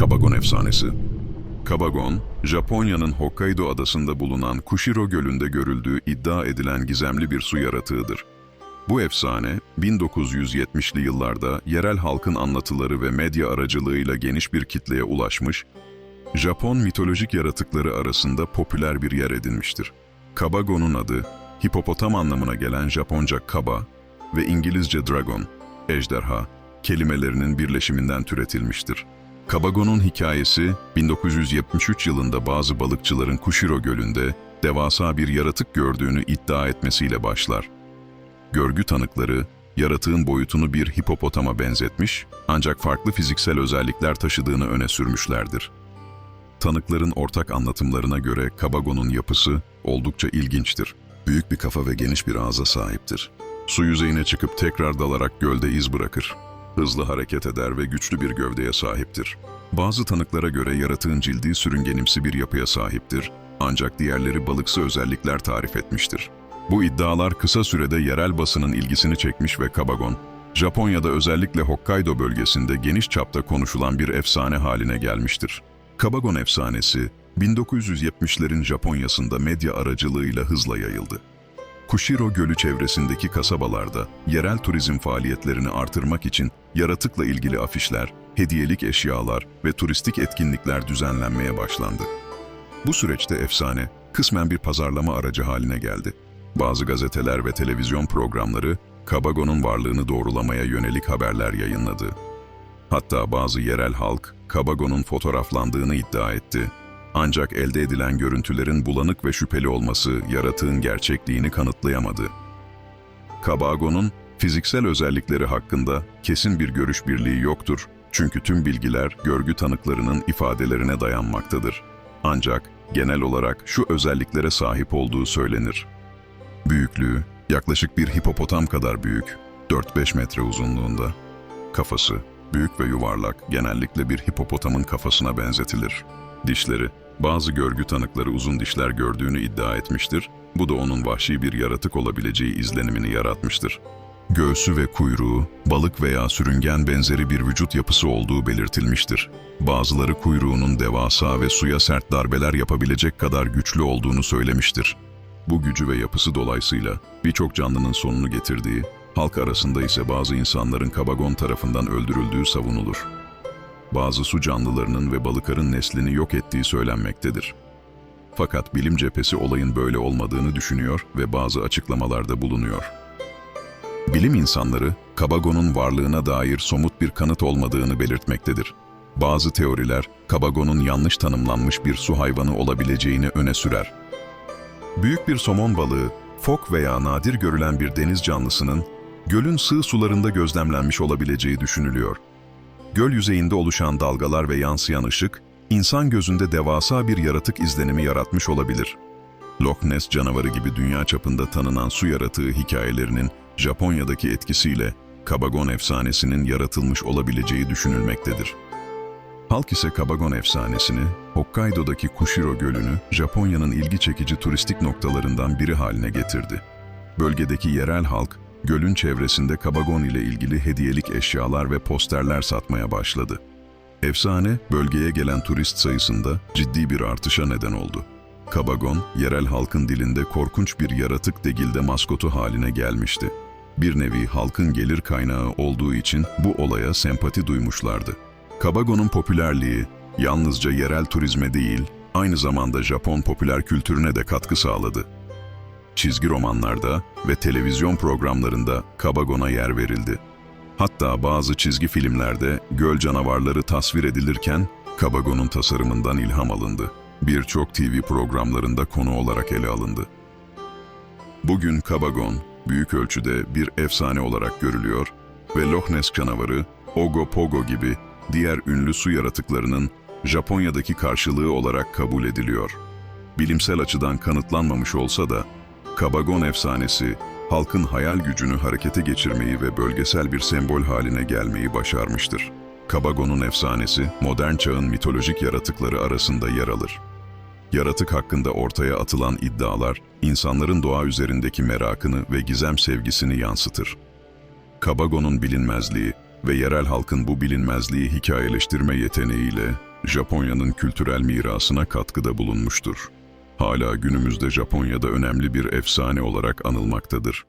Kabagon efsanesi. Kabagon, Japonya'nın Hokkaido adasında bulunan Kushiro Gölü'nde görüldüğü iddia edilen gizemli bir su yaratığıdır. Bu efsane, 1970'li yıllarda yerel halkın anlatıları ve medya aracılığıyla geniş bir kitleye ulaşmış, Japon mitolojik yaratıkları arasında popüler bir yer edinmiştir. Kabagon'un adı, hipopotam anlamına gelen Japonca kaba ve İngilizce dragon, ejderha, kelimelerinin birleşiminden türetilmiştir. Kabagon'un hikayesi 1973 yılında bazı balıkçıların Kushiro Gölü'nde devasa bir yaratık gördüğünü iddia etmesiyle başlar. Görgü tanıkları yaratığın boyutunu bir hipopotama benzetmiş ancak farklı fiziksel özellikler taşıdığını öne sürmüşlerdir. Tanıkların ortak anlatımlarına göre Kabagon'un yapısı oldukça ilginçtir. Büyük bir kafa ve geniş bir ağza sahiptir. Su yüzeyine çıkıp tekrar dalarak gölde iz bırakır. Hızlı hareket eder ve güçlü bir gövdeye sahiptir. Bazı tanıklara göre yaratığın cildi sürüngenimsi bir yapıya sahiptir. Ancak diğerleri balıksı özellikler tarif etmiştir. Bu iddialar kısa sürede yerel basının ilgisini çekmiş ve Kabagon, Japonya'da özellikle Hokkaido bölgesinde geniş çapta konuşulan bir efsane haline gelmiştir. Kabagon efsanesi, 1970'lerin Japonya'sında medya aracılığıyla hızla yayıldı. Kushiro Gölü çevresindeki kasabalarda yerel turizm faaliyetlerini artırmak için yaratıkla ilgili afişler, hediyelik eşyalar ve turistik etkinlikler düzenlenmeye başlandı. Bu süreçte efsane, kısmen bir pazarlama aracı haline geldi. Bazı gazeteler ve televizyon programları, Kabagon'un varlığını doğrulamaya yönelik haberler yayınladı. Hatta bazı yerel halk, Kabagon'un fotoğraflandığını iddia etti. Ancak elde edilen görüntülerin bulanık ve şüpheli olması yaratığın gerçekliğini kanıtlayamadı. Kabagon'un fiziksel özellikleri hakkında kesin bir görüş birliği yoktur çünkü tüm bilgiler görgü tanıklarının ifadelerine dayanmaktadır. Ancak genel olarak şu özelliklere sahip olduğu söylenir. Büyüklüğü yaklaşık bir hipopotam kadar büyük, 4-5 metre uzunluğunda. Kafası büyük ve yuvarlak, genellikle bir hipopotamın kafasına benzetilir. Dişleri, bazı görgü tanıkları uzun dişler gördüğünü iddia etmiştir, bu da onun vahşi bir yaratık olabileceği izlenimini yaratmıştır. Göğsü ve kuyruğu, balık veya sürüngen benzeri bir vücut yapısı olduğu belirtilmiştir. Bazıları kuyruğunun devasa ve suya sert darbeler yapabilecek kadar güçlü olduğunu söylemiştir. Bu gücü ve yapısı dolayısıyla birçok canlının sonunu getirdiği, halk arasında ise bazı insanların kabagon tarafından öldürüldüğü savunulur. Bazı su canlılarının ve balıkarın neslini yok ettiği söylenmektedir. Fakat bilim cephesi olayın böyle olmadığını düşünüyor ve bazı açıklamalarda bulunuyor. Bilim insanları, kabagonun varlığına dair somut bir kanıt olmadığını belirtmektedir. Bazı teoriler, kabagonun yanlış tanımlanmış bir su hayvanı olabileceğini öne sürer. Büyük bir somon balığı, fok veya nadir görülen bir deniz canlısının gölün sığ sularında gözlemlenmiş olabileceği düşünülüyor. Göl yüzeyinde oluşan dalgalar ve yansıyan ışık, insan gözünde devasa bir yaratık izlenimi yaratmış olabilir. Loch Ness canavarı gibi dünya çapında tanınan su yaratığı hikayelerinin Japonya'daki etkisiyle Kabagon efsanesinin yaratılmış olabileceği düşünülmektedir. Halk ise Kabagon efsanesini, Hokkaido'daki Kushiro Gölü'nü Japonya'nın ilgi çekici turistik noktalarından biri haline getirdi. Bölgedeki yerel halk, gölün çevresinde Kabagon ile ilgili hediyelik eşyalar ve posterler satmaya başladı. Efsane, bölgeye gelen turist sayısında ciddi bir artışa neden oldu. Kabagon, yerel halkın dilinde korkunç bir yaratık degilde maskotu haline gelmişti. Bir nevi halkın gelir kaynağı olduğu için bu olaya sempati duymuşlardı. Kabagon'un popülerliği yalnızca yerel turizme değil, aynı zamanda Japon popüler kültürüne de katkı sağladı. Çizgi romanlarda ve televizyon programlarında Kabagon'a yer verildi. Hatta bazı çizgi filmlerde göl canavarları tasvir edilirken Kabagon'un tasarımından ilham alındı. Birçok TV programlarında konu olarak ele alındı. Bugün Kabagon büyük ölçüde bir efsane olarak görülüyor ve Loch Ness canavarı, Ogopogo gibi diğer ünlü su yaratıklarının Japonya'daki karşılığı olarak kabul ediliyor. Bilimsel açıdan kanıtlanmamış olsa da Kabagon efsanesi halkın hayal gücünü harekete geçirmeyi ve bölgesel bir sembol haline gelmeyi başarmıştır. Kabagon'un efsanesi modern çağın mitolojik yaratıkları arasında yer alır. Yaratık hakkında ortaya atılan iddialar insanların doğa üzerindeki merakını ve gizem sevgisini yansıtır. Kabagon'un bilinmezliği ve yerel halkın bu bilinmezliği hikayeleştirme yeteneğiyle Japonya'nın kültürel mirasına katkıda bulunmuştur. Hala günümüzde Japonya'da önemli bir efsane olarak anılmaktadır.